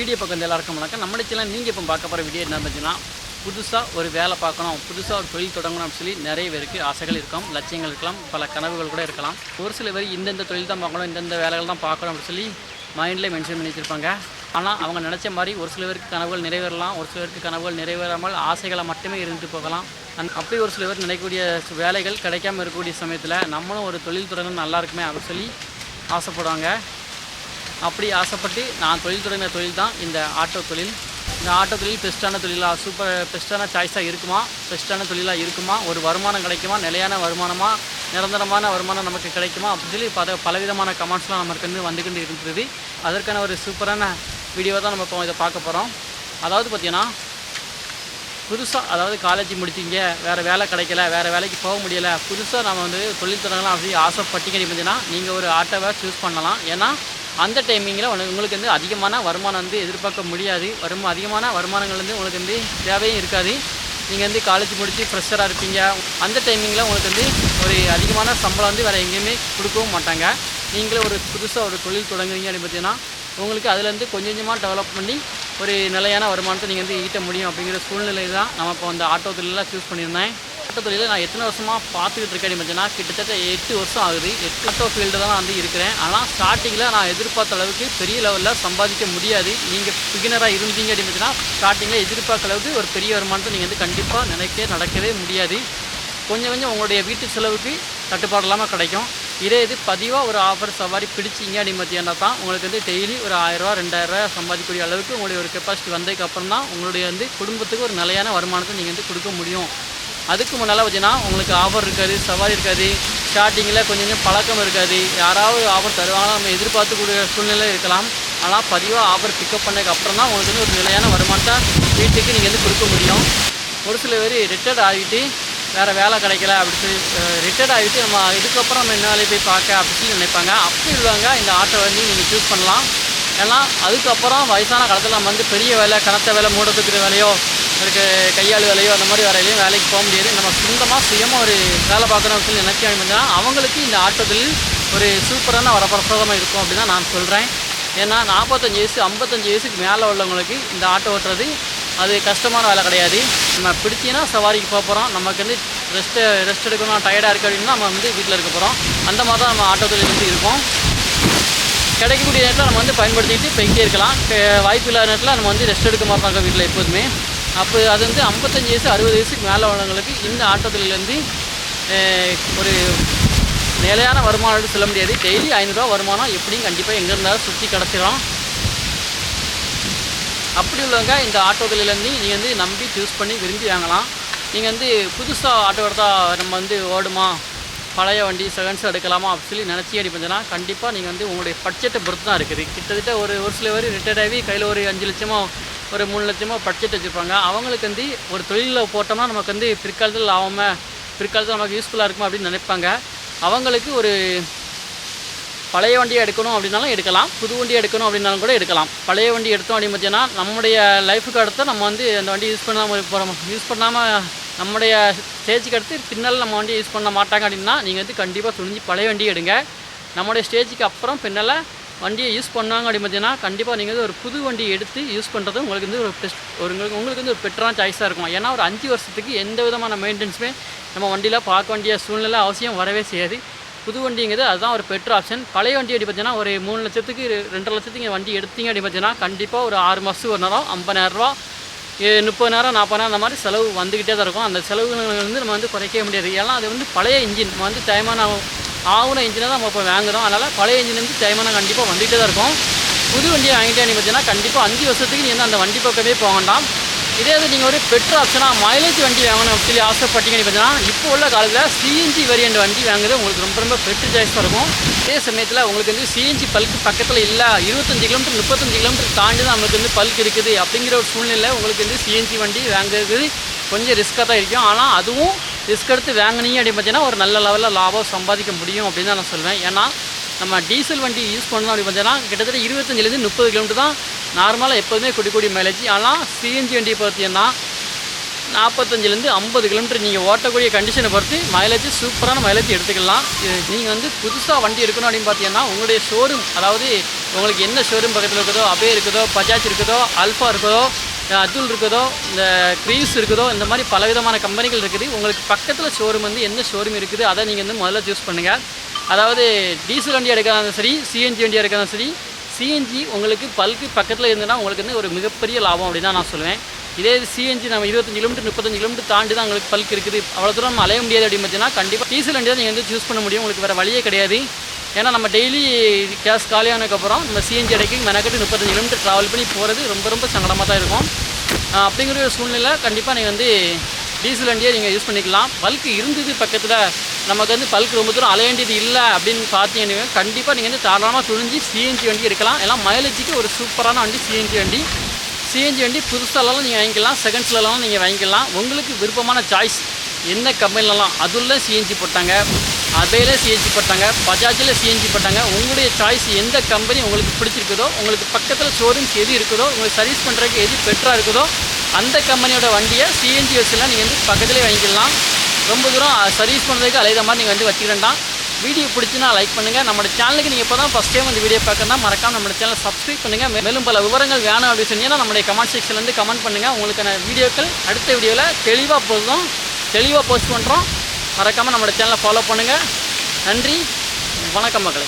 Video பக்கம் எல்லாருக்கும் வணக்கம். நம்ம சேனல் நீங்கள் இப்போ பார்க்க போகிற வீடியோ என்ன இருந்துச்சுன்னா புதுசாக ஒரு வேலை பார்க்கணும் புதுசாக ஒரு தொழில் தொடங்கணும் அப்படின்னு சொல்லி நிறைய பேருக்கு ஆசைகள் இருக்கும் லட்சியங்கள் இருக்கலாம் பல கனவுகள் கூட இருக்கலாம். ஒரு சில பேர் இந்தந்த தொழில் தான் பார்க்கணும் இந்தந்த வேலைகள் தான் பார்க்கணும் அப்படின்னு சொல்லி மைண்டில் மென்ஷன் பண்ணி வச்சுருப்பாங்க. ஆனால் அவங்க நினச்ச மாதிரி ஒரு சில பேருக்கு கனவுகள் நிறைவேறலாம் ஒரு சில பேருக்கு கனவுகள் நிறைவேறாமல் ஆசைகளை மட்டுமே இருந்துட்டு போகலாம். அந் அப்படி ஒரு சில பேர் நினைக்கக்கூடிய வேலைகள் கிடைக்காம இருக்கக்கூடிய சமயத்தில் நம்மளும் ஒரு தொழில் தொடங்கணும் நல்லா இருக்குமே அப்படின்னு சொல்லி ஆசைப்படுவாங்க. அப்படி ஆசைப்பட்டு நான் தொழில் தொடங்கின தொழில் தான். இந்த ஆட்டோ தொழில். இந்த ஆட்டோ தொழில் பெஸ்ட்டான தொழிலாக சூப்பர் பெஸ்ட்டான சாய்ஸாக இருக்குமா? பெஸ்ட்டான தொழிலாக இருக்குமா? ஒரு வருமானம் கிடைக்குமா? நிலையான வருமானமா? நிரந்தரமான வருமானம் நமக்கு கிடைக்குமா? அப்படின்னு சொல்லி பல பலவிதமான கமெண்ட்ஸ்லாம் நமக்கு வந்து வந்துக்கிட்டு இருந்தது. அதற்கான ஒரு சூப்பரான வீடியோ தான் நம்ம இப்போ இதை பார்க்க போகிறோம் அதாவது பார்த்தீங்கன்னா புதுசாக அதாவது காலேஜ் முடிச்சிங்க வேறு வேலை கிடைக்கல வேறு வேலைக்கு போக முடியலை புதுசாக நம்ம வந்து தொழில் தொடங்கலாம் அப்படி ஆசைப்பட்டீங்க பார்த்தீங்கன்னா நீங்கள் ஒரு ஆட்டோவை சூஸ் பண்ணலாம். ஏன்னா அந்த டைமிங்கில் உனக்கு உங்களுக்கு வந்து அதிகமான வருமானம் வந்து எதிர்பார்க்க முடியாது. வரும் அதிகமான வருமானங்கள் வந்து உங்களுக்கு வந்து தேவையும் இருக்காது. நீங்கள் வந்து காலேஜ் முடித்து ஃப்ரெஷராக இருப்பீங்க. அந்த டைமிங்கில் உங்களுக்கு வந்து ஒரு அதிகமான சம்பளம் வந்து வேறு எங்கேயுமே கொடுக்கவும் மாட்டாங்க. நீங்களே ஒரு புதுசாக ஒரு தொழில் தொடங்குறீங்க அப்படின்னு பார்த்தீங்கன்னா உங்களுக்கு அதுலேருந்து கொஞ்சம் கொஞ்சமாக டெவலப் பண்ணி ஒரு நிலையான வருமானத்தை நீங்கள் வந்து ஈட்ட முடியும் அப்படிங்கிற சூழ்நிலை தான் நம்ம இப்போ அந்த ஆட்டோ தொழிலெலாம் சூஸ் பண்ணியிருந்தேன். சட்டத்துறையில் நான் எத்தனை வருஷமாக பார்த்துக்கிட்டு இருக்கேன் அப்படின்னு பார்த்தீங்கன்னா கிட்டத்தட்ட எட்டு வருஷம் ஆகுது. எட்டு ஆட்டோ ஃபீல்டு தான் நான் வந்து இருக்கிறேன். ஆனால் ஸ்டார்டிங்கில் நான் எதிர்பார்த்த அளவுக்கு பெரிய லெவலில் சம்பாதிக்க முடியாது. நீங்கள் பிகினராக இருந்தீங்க அப்படின்னு பார்த்தீங்கன்னா ஸ்டார்டிங்கில் எதிர்பார்க்க அளவுக்கு ஒரு பெரிய வருமானத்தை நீங்கள் வந்து கண்டிப்பாக நினைக்க நடக்கவே முடியாது. கொஞ்சம் கொஞ்சம் உங்களுடைய வீட்டு செலவுக்கு தட்டுப்பாடு இல்லாமல் கிடைக்கும். இதே இது பதிவாக ஒரு ஆஃபர் சவாரி பிடிச்சிங்க அப்படின்னு பார்த்தீங்கன்னா தான் உங்களுக்கு வந்து டெய்லி ஒரு ஆயிரரூவா ரெண்டாயிரரூவா சம்பாதிக்கக்கூடிய அளவுக்கு உங்களுடைய ஒரு கெப்பாசிட்டி வந்ததுக்கப்புறம் தான் உங்களுடைய வந்து குடும்பத்துக்கு ஒரு நிலையான வருமானத்தை நீங்கள் வந்து கொடுக்க முடியும். அதுக்கு முன்னால் பார்த்தீங்கன்னா உங்களுக்கு ஆஃபர் இருக்காது சவாரி இருக்காது. ஸ்டார்டிங்கில் கொஞ்சம் கொஞ்சம் பழக்கம் இருக்காது. யாராவது ஆஃபர் தருவாங்களா நம்ம எதிர்பார்த்துக்கூடிய சூழ்நிலை இருக்கலாம். ஆனால் பதிவாக ஆஃபர் பிக்கப் பண்ணதுக்கு அப்புறம் தான் உங்களுக்கு வந்து ஒரு நிலையான வருமானத்தை வீட்டுக்கு நீங்கள் வந்து கொடுக்க முடியும். ஒரு சில பேர் ரிட்டையர்ட் ஆகிட்டு வேறு வேலை கிடைக்கல அப்படின்னு சொல்லி ரிட்டையர்ட் ஆகிட்டு நம்ம இதுக்கப்புறம் நம்ம என்ன வேலையை போய் பார்க்க அப்படின்னு சொல்லி நினைப்பாங்க. அப்படி உள்ளவங்க இந்த ஆட்டோ வந்து நீங்கள் சூஸ் பண்ணலாம். ஏன்னா அதுக்கப்புறம் வயசான காலத்தில் நம்ம வந்து பெரிய வேலை கனத்த வேலை மூடத்துக்கிற வேலையோ இருக்கு கையாள் வேலையோ அந்த மாதிரி வேலையிலையும் வேலைக்கு போக முடியாது. நம்ம சொந்தமாக சுயமாக ஒரு வேலை பார்க்கணும்னு சொல்லி நினைக்க அப்படின்னா அவங்களுக்கு இந்த ஆட்டோ தொழில் ஒரு சூப்பரான வரப்பிரசாதமாக இருக்கும் அப்படின்னு தான் நான் சொல்கிறேன் ஏன்னா நாற்பத்தஞ்சு வயசு ஐம்பத்தஞ்சு வயசுக்கு மேலே உள்ளவங்களுக்கு இந்த ஆட்டோ ஓட்டுறது அது கஷ்டமான வேலை கிடையாது. நம்ம பிடிச்சின்னா சவாரிக்கு போக போகிறோம் நமக்கு வந்து ரெஸ்ட்டு ரெஸ்ட் எடுக்கணும் டயர்டாக இருக்குது அப்படின்னா நம்ம வந்து வீட்டில் இருக்க போகிறோம் அந்த மாதிரி தான் நம்ம ஆட்டோ தொழில் வந்து இருக்கோம். கிடைக்கக்கூடிய நேரத்தில் நம்ம வந்து பயன்படுத்திக்கிட்டு போய்கிட்டே இருக்கலாம். வாய்ப்பு இல்லாத நேரத்தில் நம்ம வந்து ரெஸ்ட் எடுக்க மாட்டாங்க வீட்டில் எப்போதுமே. அப்போ அது வந்து ஐம்பத்தஞ்சு வயசு அறுபது வயசுக்கு மேலே உள்ளவங்களுக்கு இந்த ஆட்டோ ஒரு நிலையான வருமானம் சொல்ல முடியாது. டெய்லி ஐநூறுரூவா வருமானம் எப்படியும் கண்டிப்பாக எங்கே இருந்தாலும் சுற்றி கிடச்சிடும் அப்படி உள்ளவங்க இந்த ஆட்டோ தொழிலேருந்து நீங்கள் வந்து நம்பி சூஸ் பண்ணி விரும்பி வாங்கலாம். நீங்கள் வந்து புதுசாக ஆட்டோ எடுத்தால் நம்ம வந்து ஓடுமா? பழைய வண்டி செகண்ட்ஸ் எடுக்கலாமா? அப்படின்னு சொல்லி நினச்சி அடி கண்டிப்பாக நீங்கள் வந்து உங்களுடைய பட்ஜெட்டை பொறுத்து தான் இருக்குது. கிட்டத்தட்ட ஒரு ஒரு சில பேர் ரிட்டையர்ட் ஆகி கையில் ஒரு அஞ்சு லட்சமோ ஒரு மூணு லட்சமோ பட்ஜெட் வச்சுருப்பாங்க. அவங்களுக்கு வந்து ஒரு தொழிலில் போட்டோம்னா நமக்கு வந்து பிற்காலத்தில் ஆகாமல் பிற்காலத்தில் நமக்கு யூஸ்ஃபுல்லாக இருக்குமா அப்படின்னு நினைப்பாங்க. அவங்களுக்கு ஒரு பழைய வண்டியை எடுக்கணும் அப்படின்னாலும் எடுக்கலாம். புது வண்டி எடுக்கணும் அப்படின்னாலும் கூட எடுக்கலாம். பழைய வண்டி எடுத்தோம் அப்படின்னு பார்த்தீங்கன்னா நம்முடைய லைஃபுக்கு அடுத்து நம்ம வந்து அந்த வண்டி யூஸ் பண்ணாமல் போகிறோம் யூஸ் பண்ணாமல் நம்முடைய ஸ்டேஜுக்கு அடுத்து பின்னால் நம்ம வண்டி யூஸ் பண்ண மாட்டாங்க அப்படின்னா நீங்கள் வந்து கண்டிப்பாக துணிஞ்சு பழைய வண்டி எடுங்க. நம்முடைய ஸ்டேஜுக்கு அப்புறம் பின்னால் வண்டியை யூஸ் பண்ணாங்க அப்படின்னு பார்த்தீங்கன்னா கண்டிப்பாக நீங்கள் வந்து ஒரு புது வண்டி எடுத்து யூஸ் பண்ணுறது உங்களுக்கு வந்து ஒரு பெஸ்ட் ஒரு உங்களுக்கு உங்களுக்கு வந்து ஒரு பெட்டரான சாய்ஸாக இருக்கும். ஏன்னா ஒரு அஞ்சு வருஷத்துக்கு எந்த விதமான மெயின்டெனன்ஸுமே நம்ம வண்டியில் பார்க்க வேண்டிய சூழ்நிலை அவசியம் வரவே செய்யாது. புது வண்டிங்கிறது அதுதான் ஒரு பெட்டர் ஆப்ஷன் பழைய வண்டி அப்படி பார்த்தீங்கன்னா ஒரு மூணு லட்சத்துக்கு ரெண்டரை லட்சத்துக்கு வண்டி எடுத்தீங்க அப்படி பார்த்தீங்கன்னா கண்டிப்பாக ஒரு ஆறு மாதத்துக்கு ஒரு நேரம் ஐம்பதாயிரரூவா முப்பதாயிரம் நாற்பதாயிரம் அந்த மாதிரி செலவு வந்துக்கிட்டே தான் இருக்கும். அந்த செலவு வந்து நம்ம வந்து குறைக்கவே முடியாது. ஏன்னா அது வந்து பழைய இன்ஜின் நம்ம வந்து டைமான ஆகுன இன்ஜினை தான் நம்ம இப்போ வாங்குறோம். அதனால் பழைய இன்ஜின் வந்து டைமான கண்டிப்பாக வந்துகிட்டே தான் இருக்கும். புது வண்டியை வாங்கிட்டே நீ பார்த்தீங்கன்னா கண்டிப்பாக அஞ்சு வருஷத்துக்கு நீ வந்து அந்த வண்டி பக்கமே போக வேண்டாம். இதே இது நீங்கள் ஒரு பெட்ரோல் ஆப்ஷனாக மைலேஜ் வண்டி வாங்கணும் அப்படின்னு சொல்லி ஆசைப்பட்டீங்கன்னு பார்த்தீங்கன்னா இப்போ உள்ள காலத்தில் சிஎன்ஜி வேரியண்ட் வண்டி வாங்குறது உங்களுக்கு ரொம்ப ரொம்ப பெட்ரு சாய்ஸாக இருக்கும். அதே சமயத்தில் உங்களுக்கு வந்து சிஎன்ஜி பல்க்கு பக்கத்தில் இல்லை இருபத்தஞ்சி கிலோமீட்டர் முப்பத்தஞ்சு கிலோமீட்டர் தாண்டி தான் நம்மளுக்கு வந்து பல்க் இருக்குது அப்படிங்கிற ஒரு சூழ்நிலை உங்களுக்கு வந்து சிஎன்ஜி வண்டி வாங்குறது கொஞ்சம் ரிஸ்க்காக தான் இருக்கும். ஆனால் அதுவும் ரிஸ்க் எடுத்து வாங்கினீங்க அப்படின்னு பார்த்தீங்கன்னா ஒரு நல்ல லெவலில் லாபம் சம்பாதிக்க முடியும் அப்படின்னு தான் நான் சொல்வேன். ஏன்னா நம்ம டீசல் வண்டி யூஸ் பண்ணணும் அப்படின்னு பார்த்தீங்கன்னா கிட்டத்தட்ட இருபத்தஞ்சிலேருந்து முப்பது கிலோமீட்டர் தான் நார்மலாக எப்போதுமே கொடி கொடி மைலேஜ் ஆனால் சிஎன்ஜி வண்டியை பார்த்தீங்கன்னா நாற்பத்தஞ்சிலேருந்து ஐம்பது கிலோமீட்டர் நீங்கள் ஓட்டக்கூடிய கண்டிஷனை பொறுத்து மைலேஜ் சூப்பரான மைலேஜ் எடுத்துக்கலாம். நீங்கள் வந்து புதுசாக வண்டி எடுக்கணும் அப்படின்னு பார்த்தீங்கன்னா உங்களுடைய ஷோரூம் அதாவது உங்களுக்கு என்ன ஷோரூம் பக்கத்தில் இருக்குதோ அபே இருக்குதோ பஜாஜ் இருக்குதோ அல்ஃபா இருக்குதோ அதுல் இருக்குதோ இந்த க்ரீஸ் இருக்குதோ இந்த மாதிரி பலவிதமான கம்பெனிகள் இருக்குது. உங்களுக்கு பக்கத்தில் ஷோரூம் வந்து எந்த ஷோரூம் இருக்குது அதை நீங்கள் வந்து முதல்ல சூஸ் பண்ணுங்கள் அதாவது டீசல் வண்டி எடுக்கிறதா சரி சிஎன்ஜி வண்டி எடுக்கிறதாலும் சரி சிஎன்ஜி உங்களுக்கு பல்க்கு பக்கத்தில் இருந்ததுன்னா உங்களுக்கு வந்து ஒரு மிகப்பெரிய லாபம் அப்படின்னு தான் நான் சொல்லுவேன். இதே சிஎன்ஜி நம்ம இருபத்தஞ்சு கிலோமீட்டர் முப்பத்தஞ்சு கிலோமீட்டர் தாண்டி தான் உங்களுக்கு பல்க் இருக்குது. அவ்வளோ தூரம் நம்ம அலைய முடியாது அப்படின்னு பார்த்தீங்கன்னா கண்டிப்பாக டீசல் வண்டி தான் நீங்கள் வந்து சூஸ் பண்ண முடியும். உங்களுக்கு வேறு வழியே கிடையாது. ஏன்னா நம்ம டெய்லி கேஸ் காலியானதுக்கப்புறம் நம்ம சிஎன்ஜி அடைக்கு மெனக்கட்டு முப்பத்தஞ்சு கிலோமீட்டர் ட்ராவல் பண்ணி போகிறது ரொம்ப ரொம்ப சங்கடமாக தான் இருக்கும். அப்படிங்கிற ஒரு சூழ்நிலை கண்டிப்பாக நீங்கள் வந்து டீசல் வண்டியை நீங்கள் யூஸ் பண்ணிக்கலாம். பல்க் இருந்தது பக்கத்தில். நமக்கு வந்து பல்க் ரொம்ப தூரம் அலைய வேண்டியது இல்லை அப்படின்னு பார்த்தீங்கன்னா கண்டிப்பாக நீங்கள் வந்து தாராளமாக துணிஞ்சு சிஎன்ஜி வண்டி எடுக்கலாம். எல்லாம் மைலேஜுக்கு ஒரு சூப்பரான வண்டி சிஎன்ஜி வண்டி. சிஎன்ஜி வண்டி புதுசாலலாம் நீங்கள் வாங்கிக்கலாம். செகண்ட்ஸ்லலாம் நீங்கள் வாங்கிக்கலாம். உங்களுக்கு விருப்பமான சாய்ஸ் என்ன கம்பெனிலலாம் அதுல சிஎன்ஜி போட்டாங்க. அபேல சிஎன்ஜி போட்டாங்க பஜாஜில் சிஎன்ஜி போட்டாங்க. உங்களுடைய சாய்ஸ் எந்த கம்பெனி உங்களுக்கு பிடிச்சிருக்குதோ உங்களுக்கு பக்கத்தில் ஷோரூம்ஸ் எது இருக்குதோ உங்களுக்கு சர்வீஸ் பண்ணுறதுக்கு எது பெட்டராக இருக்குதோ அந்த கம்பெனியோட வண்டியை சிஎன்ஜி வச்சுலாம் நீங்கள் வந்து பக்கத்துலேயே வாங்கிக்கலாம். ரொம்ப தூரம் சர்வீஸ் பண்ணுறதுக்கு அலைத மாதிரி நீங்கள் வந்து வச்சுக்கிறேன்டா வீடியோ பிடிச்சினா லைக் பண்ணுங்கள் நம்ம சேனலுக்கு நீங்கள் இப்போ தான் ஃபஸ்ட் டைம் இந்த வீடியோ பார்க்கணும்னா மறக்காம நம்ம சேனலை சப்ஸ்கிரைப் பண்ணுங்கள் மேலும் பல விவரங்கள் வேணும் அப்படின்னு சொன்னீங்கன்னா நம்மளுடைய கமெண்ட் செக்ஷன்லேருந்து கமெண்ட் பண்ணுங்கள் உங்களுக்கான வீடியோக்கள் அடுத்த வீடியோவில் தெளிவாக போதும் தெளிவாக போஸ்ட் பண்ணுறோம் மறக்காமல் நம்மளோட சேனலை ஃபாலோ பண்ணுங்கள் நன்றி. வணக்கம் மக்களை